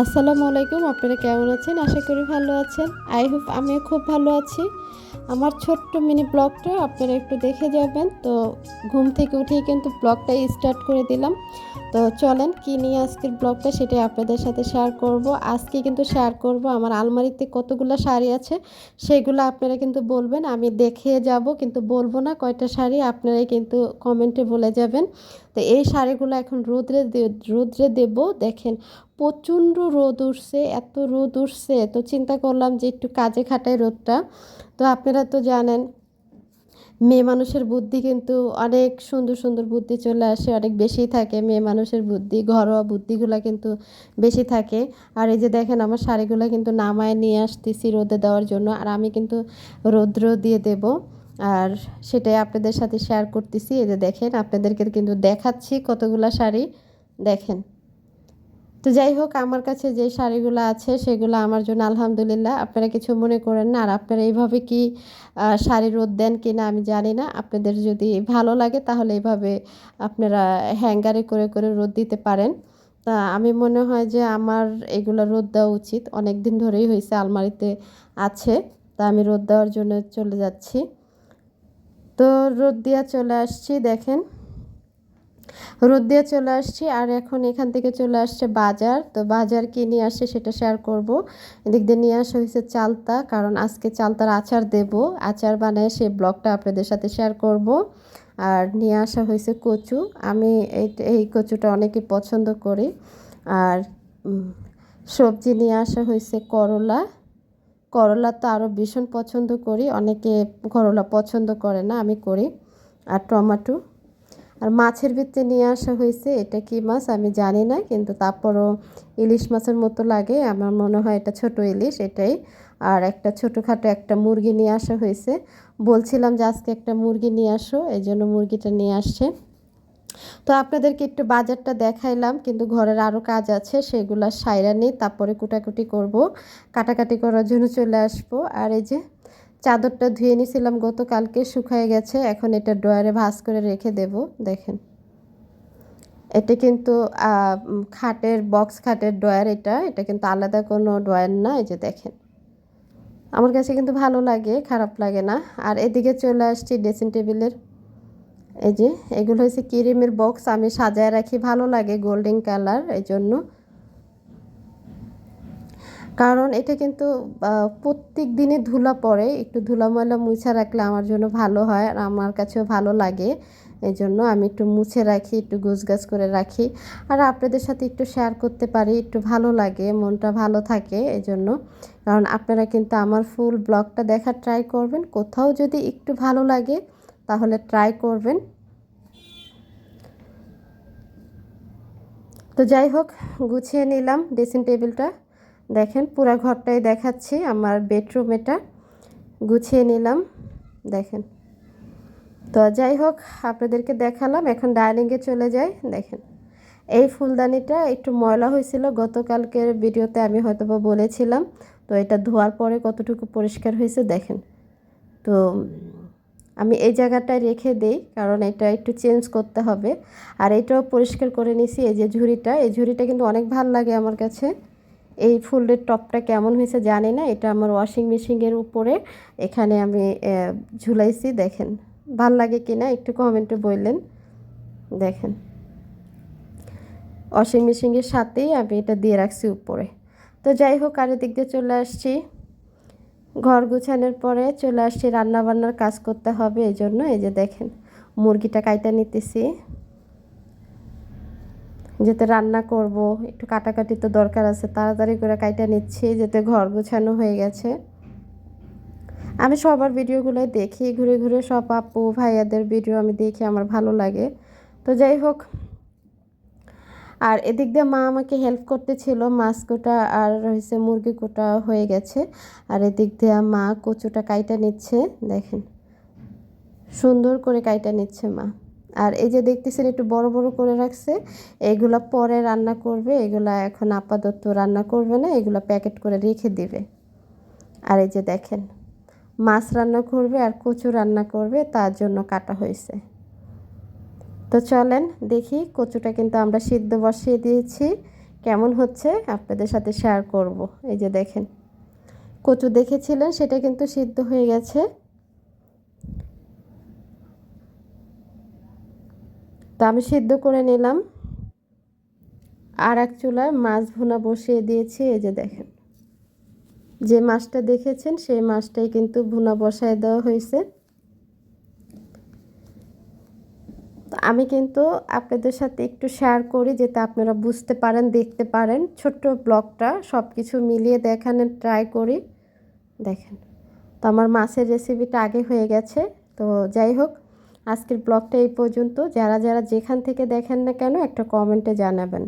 আসসালামু আলাইকুম, আপনারা কেমন আছেন? আশা করি ভালো আছেন। আই হোপ আমিও খুব ভালো আছি। আমার ছোট্ট মিনি ব্লগটা আপনারা একটু দেখে যাবেন। তো ঘুম থেকে উঠেই কিন্তু ব্লগটা স্টার্ট করে দিলাম। তো চলেন, কি নিয়ে আজকের ব্লগটা সেটাই আপনাদের সাথে শেয়ার করব। আজকে কিন্তু শেয়ার করব আমার আলমারিতে কতগুলো শাড়ি আছে, সেগুলো আপনারা কিন্তু বলবেন, আমি দেখে যাব, কিন্তু বলব না কয়টা শাড়ি, আপনারাই কিন্তু কমেন্টে বলে যাবেন। তো এই শাড়িগুলো এখন রোদ্রে রোদ্রে দেব। দেখেন প্রচণ্ড রোদ উঠছে, এত রোদ উঠছে। তো চিন্তা করলাম যে একটু কাজে খাটায় রোদটা। তো আপনারা তো জানেন, মেয়ে মানুষের বুদ্ধি কিন্তু অনেক সুন্দর সুন্দর বুদ্ধি চলে আসে, অনেক বেশি থাকে মেয়ে মানুষের বুদ্ধি, ঘরোয়া বুদ্ধিগুলো কিন্তু বেশি থাকে। আর এই যে দেখেন আমার শাড়িগুলো কিন্তু নামায় নিয়ে আসতেছি রোদে দেওয়ার জন্য, আর আমি কিন্তু রৌদ্র দিয়ে দেব। আর সেটাই আপনাদের সাথে শেয়ার করতেছি। এই যে দেখেন, আপনাদেরকে কিন্তু দেখাচ্ছি কতগুলো শাড়ি। দেখেন। তো যাই হোক, আমার কাছে যে শাড়িগুলো আছে, সেগুলো আমার জন্য আলহামদুলিল্লাহ। আপনারা কিছু মনে করেন না। আর আপনারা এইভাবে কি শাড়ি রোদ দেন কি না আমি জানি না। আপনাদের যদি ভালো লাগে, তাহলে এইভাবে আপনারা হ্যাঙ্গারে করে করে রোদ দিতে পারেন। তা আমি মনে হয় যে আমার এগুলো রোদ দেওয়া উচিত। অনেক দিন ধরেই হয়েছে আলমারিতে আছে। তা আমি রোদ দেওয়ার জন্য চলে যাচ্ছি। তো রোদ দিয়া চলে আসছি, দেখেন। রোদ দিয়ে চলে আসছি আর এখন এখান থেকে চলে আসছে বাজার। তো বাজার কি নিয়ে আসছে সেটা শেয়ার করব। এদিক দিয়ে নিয়ে আসা হয়েছে চালতা, কারণ আজকে চালতার আচার দেব। আচার বানায় সেই ব্লগটা আপনাদের সাথে শেয়ার করব। আর নিয়ে আসা হয়েছে কচু। আমি এই এই কচুটা অনেকে পছন্দ করি। আর সবজি নিয়ে আসা হয়েছে করলা। করলা তো আরও ভীষণ পছন্দ করি। অনেকে করলা পছন্দ করে না, আমি করি। আর টমেটো। আর মাছের ভিতরে নিয়ে আসা হয়েছে, এটা কি মাছ আমি জানি না, কিন্তু তারপরও ইলিশ মাছের মতো লাগে, আমার মনে হয় এটা ছোট ইলিশ এটাই। আর একটা ছোটোখাটো একটা মুরগি নিয়ে আসা হয়েছে, বলছিলাম যে আজকে একটা মুরগি নিয়ে আসো, এই জন্য মুরগিটা নিয়ে আসছে। তো আপনাদেরকে একটু বাজারটা দেখাইলাম, কিন্তু ঘরের আরও কাজ আছে, সেগুলো সাইরা নিই, তারপরে কুটাকুটি করব, কাটাকাটি করার জন্য চলে আসব। আর এই যে চাদরটা ধুয়ে নিয়েছিলাম গতকালকে শুকায় গেছে, এখন এটা ড্রয়ারে ভাঁজ করে রেখে দেব, দেখেন। এটা কিন্তু খাটের, বক্স খাটের ড্রয়ার এটা এটা কিন্তু আলাদা কোনো ড্রয়ার না, এই যে দেখেন। আমার কাছে কিন্তু ভালো লাগে, খারাপ লাগে না। আর এদিকে চলে আসছি ড্রেসিং টেবিলের। এই যে, এগুলো হচ্ছে ক্রিমের বক্স, আমি সাজায় রাখি, ভালো লাগে গোল্ডেন কালার, এই জন্য। কারণ এটা কিন্তু প্রত্যেক দিনে ধুলা পড়ে। একটু ধুলা ময়লা মুছা রাখলে আমার জন্য ভালো হয় আর আমার কাছেও ভালো লাগে। এই জন্য আমি একটু মুছে রাখি, একটু গাছ করে রাখি। আর আপনাদের সাথে একটু শেয়ার করতে পারি, একটু ভালো লাগে, মনটা ভালো থাকে এই জন্য কারণ আপনারা কিন্তু আমার ফুল ব্লগটা দেখার ট্রাই করবেন। কোথাও যদি একটু ভালো লাগে, তাহলে ট্রাই করবেন। তো যাই হোক, গুছিয়ে নিলাম ড্রেসিং টেবিলটা দেখেন, পুরো ঘরটাই দেখাচ্ছি, আমার বেডরুম এটা। গুছিয়ে নিলাম, দেখেন। তো যাই হোক, আপনাদেরকে দেখালাম, এখন ডাইনিংয়ে চলে যাই, দেখেন। এই ফুলদানিটা একটু ময়লা হয়েছিল, গতকালকের ভিডিওতে আমি হয়তো বা বলেছিলাম, তো এটা ধোয়ার পরে কতটুকু পরিষ্কার হয়েছে, দেখেন। তো আমি এই জায়গাটায় রেখে দেই, কারণ এটা একটু চেঞ্জ করতে হবে। আর এটাও পরিষ্কার করে নিছি, এই যে ঝুড়িটা, এই ঝুড়িটা কিন্তু অনেক ভালো লাগে আমার কাছে। এই ফুলের টপটা কেমন হয়েছে জানি না, এটা আমার ওয়াশিং মেশিনের উপরে। এখানে আমি ঝুলাইছি, দেখেন। ভালো লাগে কি না একটু কমেন্টে বললেন। দেখেন। ওয়াশিং মেশিনের সাথেই আমি এটা দিয়ে রাখছি উপরে। তো যাই হোক, আর দিক দিয়ে চলে আসছি। ঘর গুছানোর পরে চলে আসছি, রান্নাবান্নার কাজ করতে হবে, এই জন্য এই যে দেখেন, মুরগিটা কাইটা নিতেছি। যেতে রান্না করব, একটু কাটাকাটি তো দরকার আছে, তাড়াতাড়ি করে কাইটা নিচ্ছি, যেতে ঘর গোছানো হয়ে গেছে। আমি সবার ভিডিওগুলো দেখি, ঘুরে ঘুরে সব আপু, ভাইয়াদের ভিডিও আমি দেখি, আমার ভালো লাগে। তো যাই হোক, আর এদিক দিয়ে মা আমাকে হেল্প করতেছিল, মাছ কোটা আর হয়েছে মুরগি কোটা হয়ে গেছে। আর এদিক দিয়ে মা কচুটা কাইটা নিচ্ছে, দেখেন। সুন্দর করে কাইটা নিচ্ছে মা। আর এই যে দেখতেছেন একটু বড় বড় করে রাখছে। এগুলা পরে রান্না করবে, এগুলা এখন আপাতত রান্না করবে না, এগুলা প্যাকেট করে রেখে দিবে। আর এই যে দেখেন, মাছ রান্না করবে আর কচু রান্না করবে, তার জন্য কাটা হয়েছে। তো চলেন দেখি কচুটা কিন্তু আমরা সিদ্ধ বসিয়ে দিয়েছি। কেমন হচ্ছে আপনাদের সাথে শেয়ার করব। এই যে দেখেন, কচু দেখেছিলেন, সেটা কিন্তু সিদ্ধ হয়ে গেছে। তো আমি সিদ্ধ করে নিলাম। আর এক চুলায় মাছ ভুনা বসিয়ে দিয়েছি, এই যে দেখেন। যে মাছটা দেখেছেন, সেই মাছটাই কিন্তু ভুনা বসায় দেওয়া হয়েছে। আমি কিন্তু আপনাদের সাথে একটু শেয়ার করি যাতে আপনারা বুঝতে পারেন, দেখতে পারেন। ছোট্ট ব্লগটা সব কিছু মিলিয়ে দেখানোর ট্রাই করি। দেখেন, তো আমার মাছের রেসিপিটা আগে হয়ে গেছে। তো যাই হোক আজকের ব্লগটা এই পর্যন্ত। যারা যারা যেখান থেকে দেখেন না কেন একটা কমেন্টে জানাবেন।